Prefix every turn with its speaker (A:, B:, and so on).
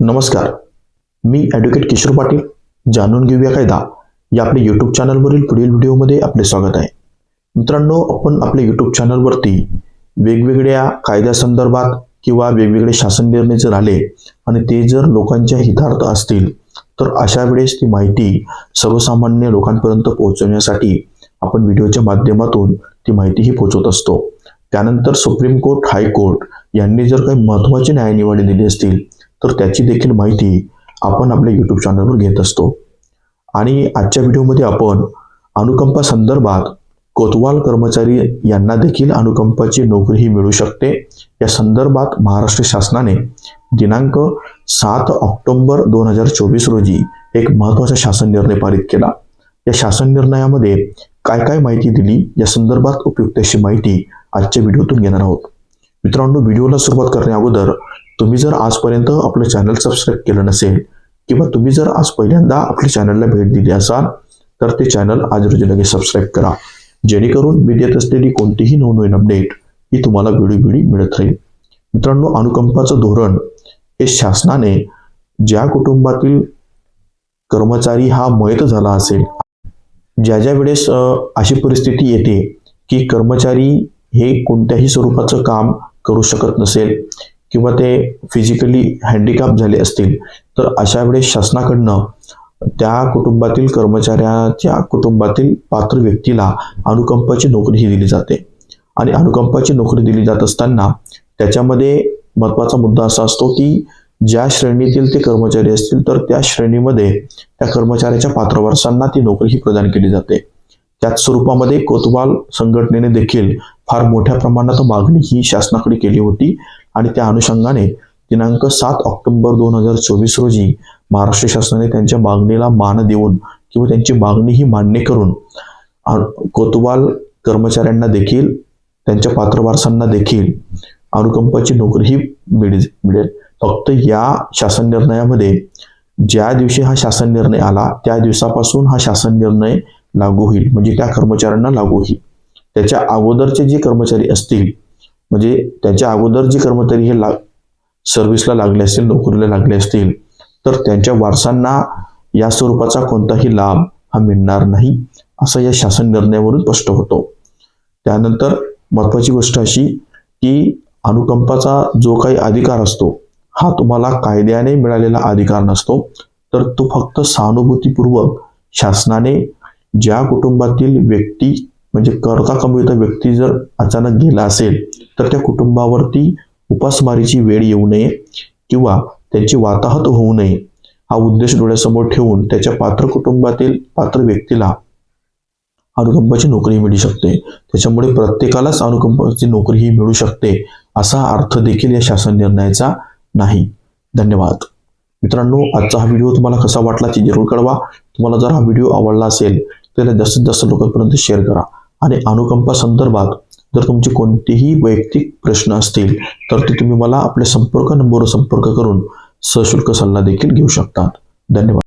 A: नमस्कार. मी ॲडव्होकेट किशोर पाटील. जाणून घेऊया कायदा. या आपल्या यूट्यूब चॅनलवरील पुढील व्हिडिओमध्ये आपले स्वागत आहे. मित्रांनो आपण आपल्या यूट्यूब चॅनलवरती वेगवेगळ्या कायद्यासंदर्भात किंवा वेगवेगळे शासन निर्णय जर आले आणि ते जर लोकांच्या हितार्थ असतील तर अशा वेळेस ती माहिती सर्वसामान्य लोकांपर्यंत पोहोचवण्यासाठी आपण व्हिडिओच्या माध्यमातून ती माहितीही पोहोचवत असतो. त्यानंतर सुप्रीम कोर्ट हायकोर्ट यांनी जर काही महत्त्वाचे न्यायनिवाडे दिले असतील तर त्याची देखील माहिती आपण आपल्या यूट्यूब चॅनलवर घेत असतो. आणि आजच्या व्हिडिओमध्ये आपण अनुकंपा संदर्भात कोतवाल कर्मचारी यांना देखील अनुकंपाची नोकरीही मिळू शकते. या संदर्भात महाराष्ट्र शासनाने दिनांक सात ऑक्टोबर दोन हजार चोवीस रोजी एक महत्त्वाचा शासन निर्णय पारित केला. या शासन निर्णयामध्ये काय काय माहिती दिली या संदर्भात उपयुक्त अशी माहिती आजच्या व्हिडिओतून घेणार आहोत. मित्रांनो व्हिडिओला सुरुवात करण्या अगोदर तुम्ही जर आजपर्यंत आपलं चॅनल सबस्क्राईब केलं नसेल किंवा तुम्ही जर आज पहिल्यांदा आपल्या चॅनलला भेट दिली असाल तर ते चॅनल आज रोजी लगेच सबस्क्राईब करा. जेणेकरून मी देत असलेली कोणतीही नवनवीन अपडेट ही तुम्हाला वेळोवेळी मिळत राहील. मित्रांनो अनुकंपाचं धोरण हे शासनाने ज्या कुटुंबातील कर्मचारी हा मयत झाला असेल ज्या ज्या वेळेस अशी परिस्थिती येते की कर्मचारी हे कोणत्याही स्वरूपाचं काम करू शकत नसेल किंवा ते फिजिकली हँडिकॅप झाले असतील तर अशा वेळेस शासनाकडनं त्या कुटुंबातील कर्मचाऱ्याच्या कुटुंबातील पात्र व्यक्तीला अनुकंपाची नोकरी ही दिली जाते. आणि अनुकंपाची नोकरी दिली जात असताना त्याच्यामध्ये महत्त्वाचा मुद्दा असा असतो की ज्या श्रेणीतील ते कर्मचारी असतील तर त्या श्रेणीमध्ये त्या कर्मचाऱ्याच्या पात्रवारसांना ती नोकरी ही प्रदान केली जाते. त्याच स्वरूपामध्ये कोतवाल संघटनेने देखील फार मोठ्या प्रमाणात मागणी ही शासनाकडे केली होती. आणि त्या अनुषंगाने दिनांक सात ऑक्टोबर दोन हजार चोवीस रोजी महाराष्ट्र शासनाने त्यांच्या मागणीला मान देऊन किंवा त्यांची मागणी ही मान्य करून कोतवाल कर्मचाऱ्यांना देखील त्यांच्या पात्रवारसांना देखील अनुकंपाची नोकरी ही मिळेल मिळेल. फक्त या शासन निर्णयामध्ये ज्या दिवशी हा शासन निर्णय आला त्या दिवसापासून हा शासन निर्णय लागू होईल. म्हणजे त्या कर्मचाऱ्यांना लागू होईल. त्याच्या अगोदरचे जे कर्मचारी असतील म्हणजे त्याच्या अगोदर जे कर्मचारी हे ला सर्व्हिसला लागले असतील नोकरीला लागले असतील तर त्यांच्या वारसांना या स्वरूपाचा कोणताही लाभ हा मिळणार नाही असं या शासन निर्णयावरून स्पष्ट होतो. त्यानंतर महत्वाची गोष्ट अशी की अनुकंपाचा जो काही अधिकार असतो हा तुम्हाला कायद्याने मिळालेला अधिकार नसतो तर तो फक्त सहानुभूतीपूर्वक शासनाने ज्या कुटुंबातील व्यक्ती म्हणजे करता कमविता व्यक्ती जर अचानक गेला असेल तर त्या कुटुंबावरती उपासमारीची वेळ येऊ नये किंवा त्यांची वाताहत होऊ नये. हा उद्देश डोळ्यासमोर ठेवून त्याच्या पात्र कुटुंबातील पात्र व्यक्तीला अनुकंपाची नोकरी मिळू शकते. त्याच्यामुळे प्रत्येकालाच अनुकंपाची नोकरी ही मिळू शकते असा अर्थ देखील या शासन निर्णयाचा नाही. धन्यवाद. मित्रांनो आजचा हा व्हिडिओ तुम्हाला कसा वाटला ते जरूर कळवा. तुम्हाला जर हा व्हिडिओ आवडला असेल तर जास्तीत जास्त लोकांपर्यंत शेअर करा आणि अनुकंपा संदर्भात जर तुमचे कोणतेही वैयक्तिक प्रश्न असतील तर ते तुम्ही मला आपल्या संपर्क नंबरवर संपर्क करून सशुल्क सल्ला देखील घेऊ शकतात. धन्यवाद.